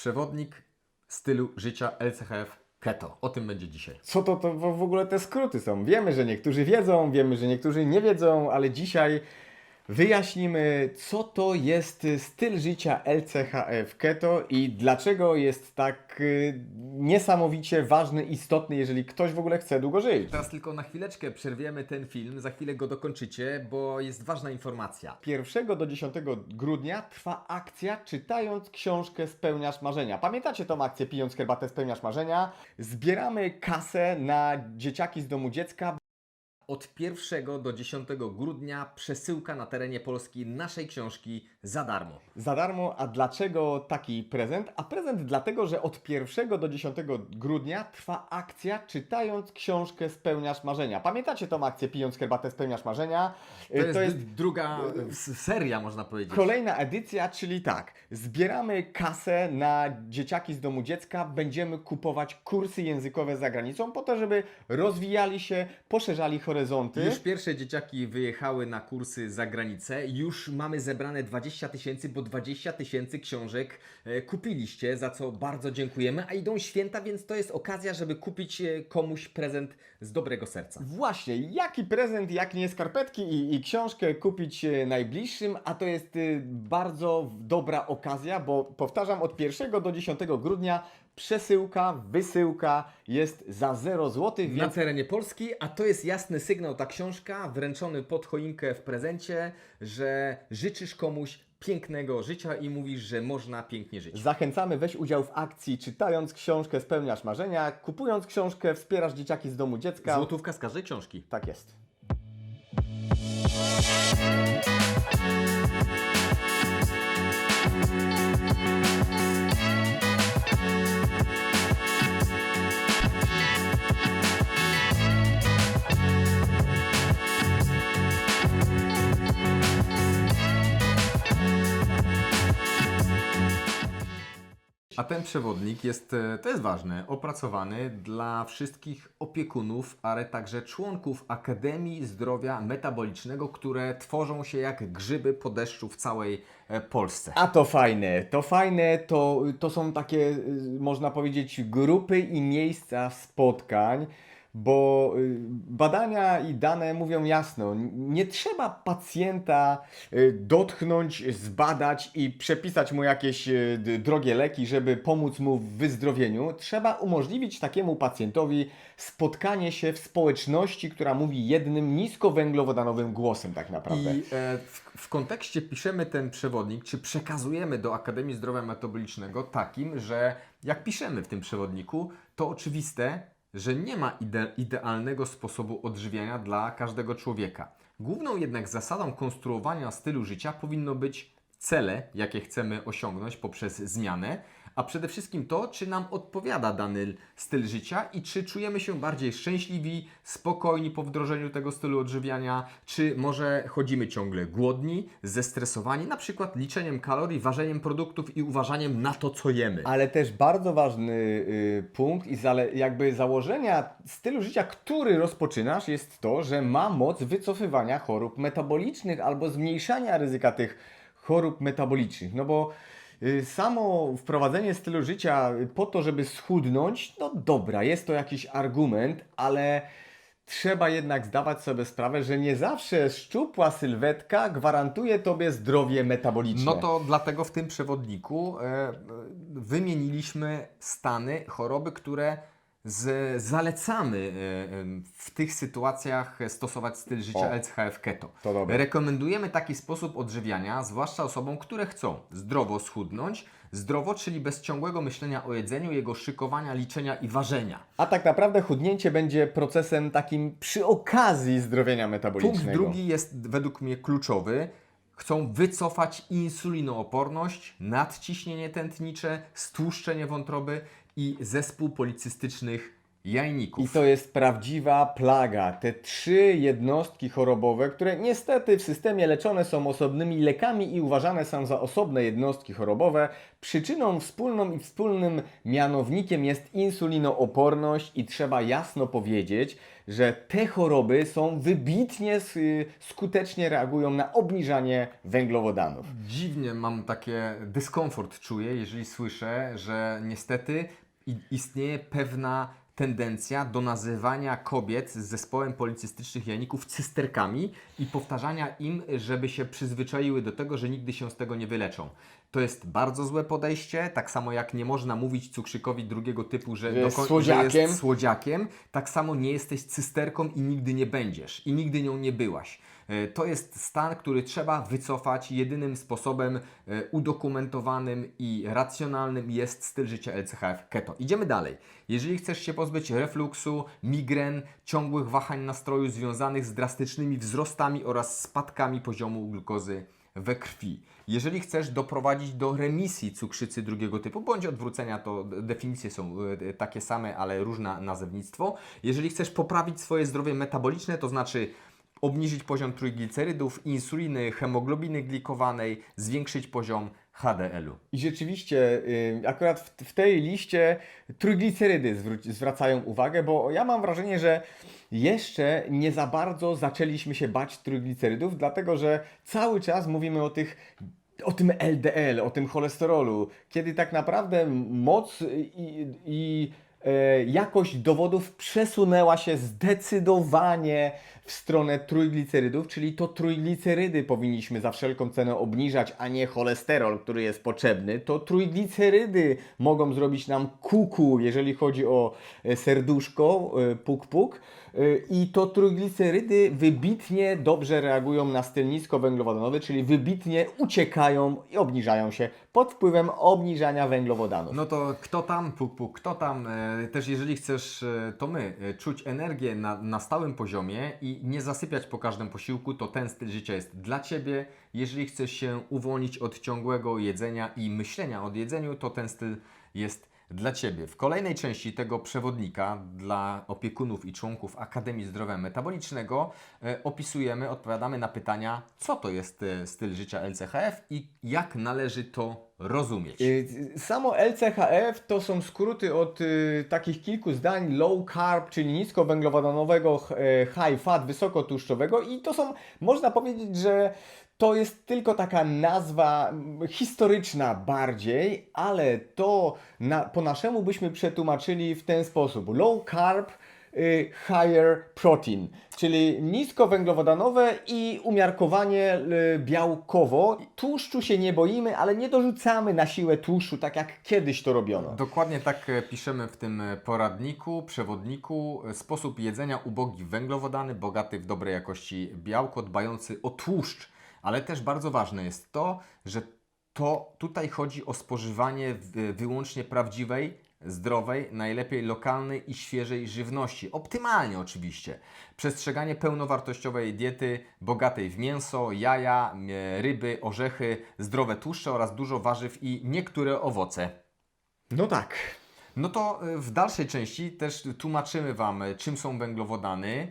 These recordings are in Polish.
Przewodnik stylu życia LCHF Keto. O tym będzie dzisiaj. Co to, to w ogóle te skróty są? Wiemy, że niektórzy wiedzą, wiemy, że niektórzy nie wiedzą, ale dzisiaj wyjaśnimy, co to jest styl życia LCHF Keto i dlaczego jest tak y, niesamowicie ważny, istotny, jeżeli ktoś w ogóle chce długo żyć. Teraz tylko na chwileczkę przerwiemy ten film, za chwilę go dokończycie, bo jest ważna informacja. 1 do 10 grudnia trwa akcja Czytając książkę Spełniasz Marzenia. Pamiętacie tą akcję Pijąc herbatę Spełniasz Marzenia? Zbieramy kasę na dzieciaki z domu dziecka. Od 1 do 10 grudnia przesyłka na terenie Polski naszej książki za darmo. Za darmo, a dlaczego taki prezent? A prezent dlatego, że od 1 do 10 grudnia trwa akcja Czytając książkę Spełniasz Marzenia. Pamiętacie tą akcję Pijąc herbatę Spełniasz Marzenia? To jest, d- druga s- seria, można powiedzieć. Kolejna edycja, czyli tak, zbieramy kasę na dzieciaki z domu dziecka, będziemy kupować kursy językowe za granicą po to, żeby rozwijali się, poszerzali horyzonty. Już pierwsze dzieciaki wyjechały na kursy za granicę. Już mamy zebrane 20 tysięcy, bo 20 tysięcy książek e, kupiliście, za co bardzo dziękujemy. A idą święta, więc to jest okazja, żeby kupić e, komuś prezent z dobrego serca. Właśnie, jaki prezent, jak nie skarpetki i, i książkę kupić e, najbliższym, a to jest bardzo dobra okazja, bo powtarzam, od 1 do 10 grudnia przesyłka, wysyłka jest za 0 zł, Na więc terenie Polski, a to jest jasny sygnał, ta książka wręczony pod choinkę w prezencie, że życzysz komuś pięknego życia i mówisz, że można pięknie żyć. Zachęcamy, weź udział w akcji, czytając książkę Spełniasz Marzenia, kupując książkę, wspierasz dzieciaki z domu dziecka. Złotówka z każdej książki. Tak jest. Ten przewodnik jest, e, to jest ważne, opracowany dla wszystkich opiekunów, ale także członków Akademii Zdrowia Metabolicznego, które tworzą się jak grzyby po deszczu w całej e, Polsce. A to fajne, to fajne, to, to są takie, y, można powiedzieć, grupy i miejsca spotkań, bo y, badania i dane mówią jasno, nie trzeba pacjenta y, dotknąć, zbadać i przepisać mu jakieś y, drogie leki, żeby pomóc mu w wyzdrowieniu. Trzeba umożliwić takiemu pacjentowi spotkanie się w społeczności, która mówi jednym niskowęglowodanowym głosem tak naprawdę. I e, w kontekście piszemy ten przewodnik, czy przekazujemy do Akademii Zdrowia Metabolicznego takim, że jak piszemy w tym przewodniku, to oczywiste, że nie ma ide idealnego sposobu odżywiania dla każdego człowieka. Główną jednak zasadą konstruowania stylu życia powinno być cele, jakie chcemy osiągnąć poprzez zmianę, a przede wszystkim to, czy nam odpowiada dany styl życia i czy czujemy się bardziej szczęśliwi, spokojni po wdrożeniu tego stylu odżywiania, czy może chodzimy ciągle głodni, zestresowani, na przykład liczeniem kalorii, ważeniem produktów i uważaniem na to, co jemy. Ale też bardzo ważny y, punkt i zale, jakby założenia stylu życia, który rozpoczynasz, jest to, że ma moc wycofywania chorób metabolicznych albo zmniejszania ryzyka tych chorób metabolicznych. No bo samo wprowadzenie stylu życia po to, żeby schudnąć, no dobra, jest to jakiś argument, ale trzeba jednak zdawać sobie sprawę, że nie zawsze szczupła sylwetka gwarantuje tobie zdrowie metaboliczne. No to dlatego w tym przewodniku e, wymieniliśmy stany, choroby, które z, zalecamy e, w tych sytuacjach stosować styl życia O, LCHF keto. Rekomendujemy taki sposób odżywiania, zwłaszcza osobom, które chcą zdrowo schudnąć, zdrowo, czyli bez ciągłego myślenia o jedzeniu, jego szykowania, liczenia i ważenia. A tak naprawdę chudnięcie będzie procesem takim przy okazji zdrowienia metabolicznego. Punkt drugi jest według mnie kluczowy. Chcą wycofać insulinooporność, nadciśnienie tętnicze, stłuszczenie wątroby i zespół policystycznych jajników. I to jest prawdziwa plaga. Te trzy jednostki chorobowe, które niestety w systemie leczone są osobnymi lekami i uważane są za osobne jednostki chorobowe, przyczyną wspólną i wspólnym mianownikiem jest insulinooporność i trzeba jasno powiedzieć, że te choroby są wybitnie s- skutecznie reagują na obniżanie węglowodanów. Dziwnie mam takie dyskomfort czuję, jeżeli słyszę, że niestety istnieje pewna tendencja do nazywania kobiet z zespołem policystycznych jajników cysterkami i powtarzania im, żeby się przyzwyczaiły do tego, że nigdy się z tego nie wyleczą. To jest bardzo złe podejście, tak samo jak nie można mówić cukrzykowi drugiego typu, że, Że jest dokon- słodziakiem. że jest słodziakiem, tak samo nie jesteś cysterką i nigdy nie będziesz i nigdy nią nie byłaś. E, To jest stan, który trzeba wycofać. Jedynym sposobem e, udokumentowanym i racjonalnym jest styl życia LCHF keto. Idziemy dalej. Jeżeli chcesz się pozbyć refluksu, migren, ciągłych wahań nastroju związanych z drastycznymi wzrostami oraz spadkami poziomu glukozy we krwi. Jeżeli chcesz doprowadzić do remisji cukrzycy drugiego typu, bądź odwrócenia, to definicje są e, takie same, ale różne nazewnictwo. Jeżeli chcesz poprawić swoje zdrowie metaboliczne, to znaczy obniżyć poziom trójglicerydów, insuliny, hemoglobiny glikowanej, zwiększyć poziom HDL-u. I rzeczywiście, y, akurat w, w tej liście trójglicerydy zwracają uwagę, bo ja mam wrażenie, że jeszcze nie za bardzo zaczęliśmy się bać trójglicerydów, dlatego że cały czas mówimy o tych o tym LDL, o tym cholesterolu, kiedy tak naprawdę moc i, i jakość dowodów przesunęła się zdecydowanie w stronę trójglicerydów, czyli to trójglicerydy powinniśmy za wszelką cenę obniżać, a nie cholesterol, który jest potrzebny. To trójglicerydy mogą zrobić nam kuku, jeżeli chodzi o e, serduszko, e, puk-puk. E, I to trójglicerydy wybitnie dobrze reagują na styl niskowęglowodanowy, czyli wybitnie uciekają i obniżają się pod wpływem obniżania węglowodanów. No to kto tam, puk, puk, kto tam. E, też jeżeli chcesz, e, to my, czuć energię na, na stałym poziomie i nie zasypiać po każdym posiłku, to ten styl życia jest dla Ciebie. Jeżeli chcesz się uwolnić od ciągłego jedzenia i myślenia o jedzeniu, to ten styl jest dla Ciebie. W kolejnej części tego przewodnika dla opiekunów i członków Akademii Zdrowia Metabolicznego e, opisujemy, odpowiadamy na pytania, co to jest e, styl życia LCHF i jak należy to rozumieć. Y, Samo LCHF to są skróty od takich kilku zdań low carb, czyli niskowęglowodanowego, e, high fat, wysokotłuszczowego i to są, można powiedzieć, że to jest tylko taka nazwa mm, historyczna bardziej, ale to na, po naszemu byśmy przetłumaczyli w ten sposób. Low carb, y, higher protein, czyli niskowęglowodanowe i umiarkowanie y, białkowo. Tłuszczu się nie boimy, ale nie dorzucamy na siłę tłuszczu, tak jak kiedyś to robiono. Dokładnie tak e, piszemy w tym e, poradniku, przewodniku. E, Sposób jedzenia ubogi węglowodany, bogaty w dobrej jakości białko, dbający o tłuszcz. Ale też bardzo ważne jest to, że to tutaj chodzi o spożywanie wyłącznie prawdziwej, zdrowej, najlepiej lokalnej i świeżej żywności. Optymalnie oczywiście. Przestrzeganie pełnowartościowej diety, bogatej w mięso, jaja, e, ryby, orzechy, zdrowe tłuszcze oraz dużo warzyw i niektóre owoce. No tak. No to y, w dalszej części też tłumaczymy Wam, y, czym są węglowodany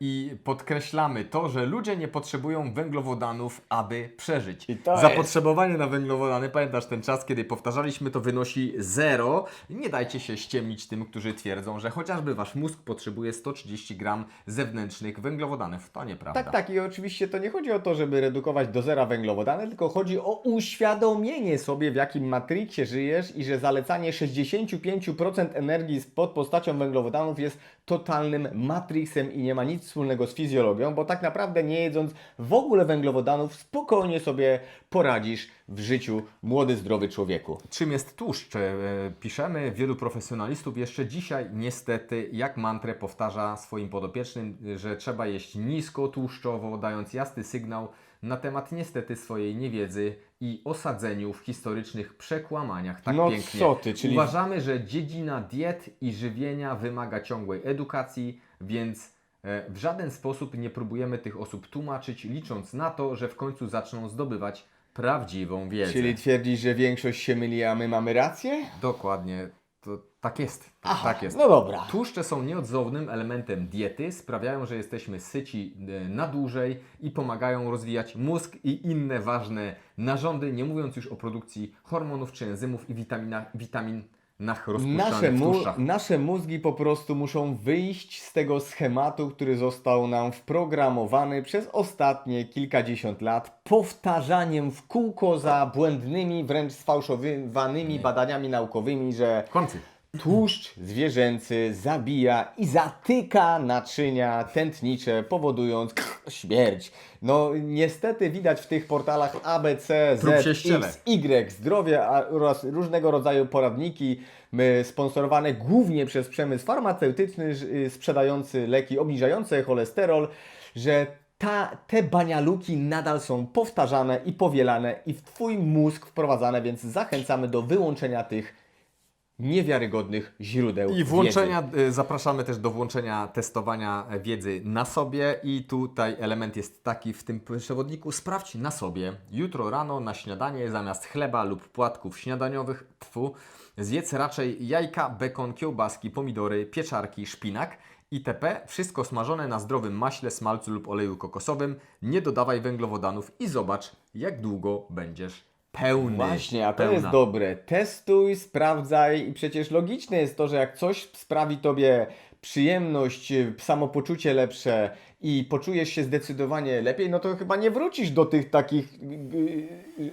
i podkreślamy to, że ludzie nie potrzebują węglowodanów, aby przeżyć. Zapotrzebowanie na węglowodany, pamiętasz ten czas, kiedy powtarzaliśmy, to wynosi zero. Nie dajcie się ściemnić tym, którzy twierdzą, że chociażby Wasz mózg potrzebuje 130 gram zewnętrznych węglowodanów. To nieprawda. Tak, tak. I oczywiście to nie chodzi o to, żeby redukować do zera węglowodany, tylko chodzi o uświadomienie sobie, w jakim matriksie żyjesz i że zalecanie 65% energii pod postacią węglowodanów jest totalnym i nie ma nic wspólnego z fizjologią, bo tak naprawdę nie jedząc w ogóle węglowodanów, spokojnie sobie poradzisz w życiu młody, zdrowy człowieku. Czym jest tłuszcz? E, Piszemy, wielu profesjonalistów jeszcze dzisiaj niestety jak mantrę powtarza swoim podopiecznym, że trzeba jeść nisko tłuszczowo, dając jasny sygnał na temat niestety swojej niewiedzy i osadzeniu w historycznych przekłamaniach. Tak No pięknie. co ty, czyli- Uważamy, że dziedzina diet i żywienia wymaga ciągłej edukacji, więc e, w żaden sposób nie próbujemy tych osób tłumaczyć, licząc na to, że w końcu zaczną zdobywać prawdziwą wiedzę. Czyli twierdzisz, że większość się myli, a my mamy rację? Dokładnie. To Tak jest. Tak, tak jest. No dobra. Tłuszcze są nieodzownym elementem diety, sprawiają, że jesteśmy syci e, na dłużej i pomagają rozwijać mózg i inne ważne narządy, nie mówiąc już o produkcji hormonów czy enzymów i witaminach, witaminach rozpuszczanych Nasze, mu, nasze mózgi po prostu muszą wyjść z tego schematu, który został nam wprogramowany przez ostatnie kilkadziesiąt lat, powtarzaniem w kółko za błędnymi, wręcz sfałszowanymi badaniami naukowymi, że W końcu. Tłuszcz zwierzęcy zabija i zatyka naczynia tętnicze, powodując śmierć. No niestety widać w tych portalach ABC, Z. X, Y, zdrowie oraz różnego rodzaju poradniki sponsorowane głównie przez przemysł farmaceutyczny y, sprzedający leki obniżające cholesterol, że ta, te banialuki nadal są powtarzane i powielane i w Twój mózg wprowadzane, więc zachęcamy do wyłączenia tych niewiarygodnych źródeł I wiedzy. włączenia, y, zapraszamy też do włączenia testowania wiedzy na sobie i tutaj element jest taki w tym przewodniku, sprawdź na sobie. Jutro rano na śniadanie zamiast chleba lub płatków śniadaniowych, tfu, zjedz raczej jajka, bekon, kiełbaski, pomidory, pieczarki, szpinak itp. Wszystko smażone na zdrowym maśle, smalcu lub oleju kokosowym. Nie dodawaj węglowodanów i zobacz, jak długo będziesz pełny. Właśnie, a to pełna. jest dobre. Testuj, sprawdzaj i przecież logiczne jest to, że jak coś sprawi Tobie przyjemność, samopoczucie lepsze i poczujesz się zdecydowanie lepiej, no to chyba nie wrócisz do tych takich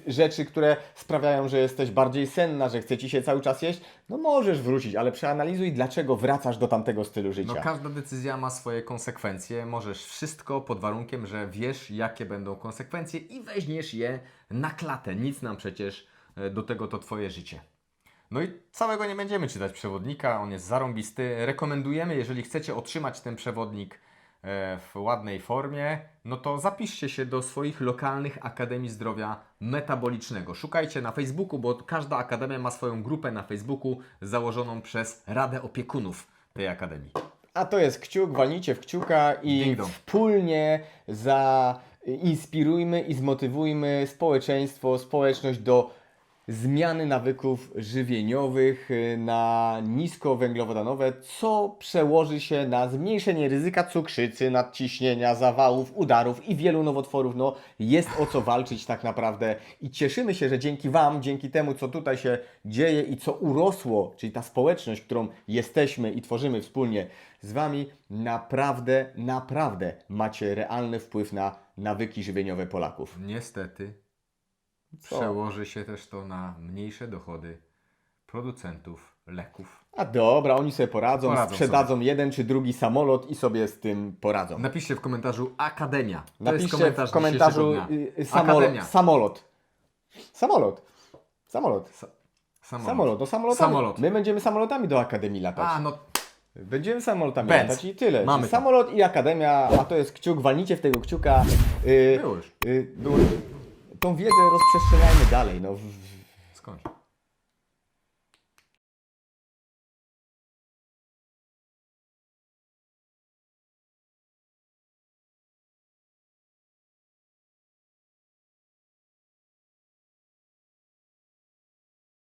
rzeczy, które sprawiają, że jesteś bardziej senna, że chce Ci się cały czas jeść. No możesz wrócić, ale przeanalizuj, dlaczego wracasz do tamtego stylu życia. No każda decyzja ma swoje konsekwencje. Możesz wszystko pod warunkiem, że wiesz, jakie będą konsekwencje i weźmiesz je na klatę. Nic nam przecież e, do tego to Twoje życie. No i całego nie będziemy czytać przewodnika, on jest zarąbisty. Rekomendujemy, jeżeli chcecie otrzymać ten przewodnik e, w ładnej formie, no to zapiszcie się do swoich lokalnych Akademii Zdrowia Metabolicznego. Szukajcie na Facebooku, bo każda akademia ma swoją grupę na Facebooku założoną przez Radę Opiekunów tej Akademii. A to jest kciuk, walnijcie w kciuka i Ding dong. Wspólnie zainspirujmy i zmotywujmy społeczeństwo, społeczność do zmiany nawyków żywieniowych y, na niskowęglowodanowe, co przełoży się na zmniejszenie ryzyka cukrzycy, nadciśnienia, zawałów, udarów i wielu nowotworów. No, jest o co walczyć tak naprawdę i cieszymy się, że dzięki Wam, dzięki temu, co tutaj się dzieje i co urosło, czyli ta społeczność, którą jesteśmy i tworzymy wspólnie z Wami, naprawdę, naprawdę macie realny wpływ na nawyki żywieniowe Polaków. Niestety Co? przełoży się też to na mniejsze dochody producentów leków. A dobra, oni sobie poradzą, Poradzą sprzedadzą jeden czy drugi samolot i sobie z tym poradzą. Napiszcie w komentarzu Akademia. To jest Napiszcie komentarz w komentarzu dnia. y, y, samolot. Akademia. Samolot. Samolot. Samolot. Sa- samolot. Samolot. No samolotami. Samolot. My będziemy samolotami do Akademii latać. A, no Będziemy samolotami Benz. latać i tyle. Mamy to. Samolot i Akademia, a to jest kciuk, walnijcie w tego kciuka. Y, było już. y, było, tą wiedzę rozprzestrzeniajmy dalej. No, Skończ.